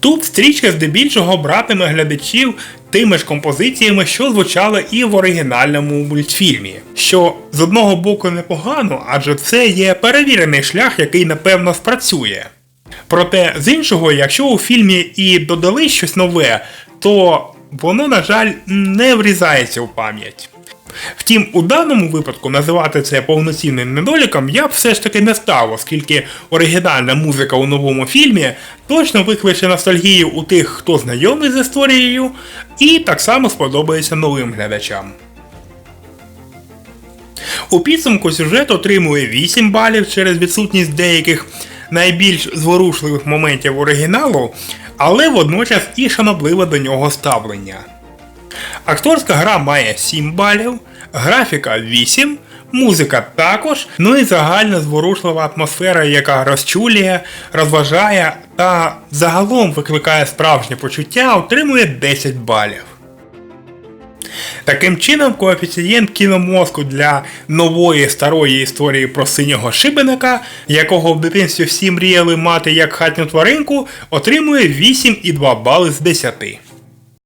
Тут стрічка здебільшого братиме глядачів тими ж композиціями, що звучали і в оригінальному мультфільмі. Що з одного боку непогано, адже це є перевірений шлях, який напевно спрацює. Проте з іншого, якщо у фільмі і додали щось нове, то воно, на жаль, не врізається в пам'ять. Втім, у даному випадку називати це повноцінним недоліком я б все ж таки не став, оскільки оригінальна музика у новому фільмі точно викличе ностальгію у тих, хто знайомий з історією, і так само сподобається новим глядачам. У підсумку сюжет отримує 8 балів через відсутність деяких найбільш зворушливих моментів оригіналу, але водночас і шанобливе до нього ставлення. Акторська гра має 7 балів, графіка 8, музика також, ну і загальна зворушлива атмосфера, яка розчулює, розважає та загалом викликає справжнє почуття, отримує 10 балів. Таким чином, коефіцієнт кіномозку для нової старої історії про синього шибеника, якого в дитинстві всі мріяли мати як хатню тваринку, отримує 8,2 бали з 10.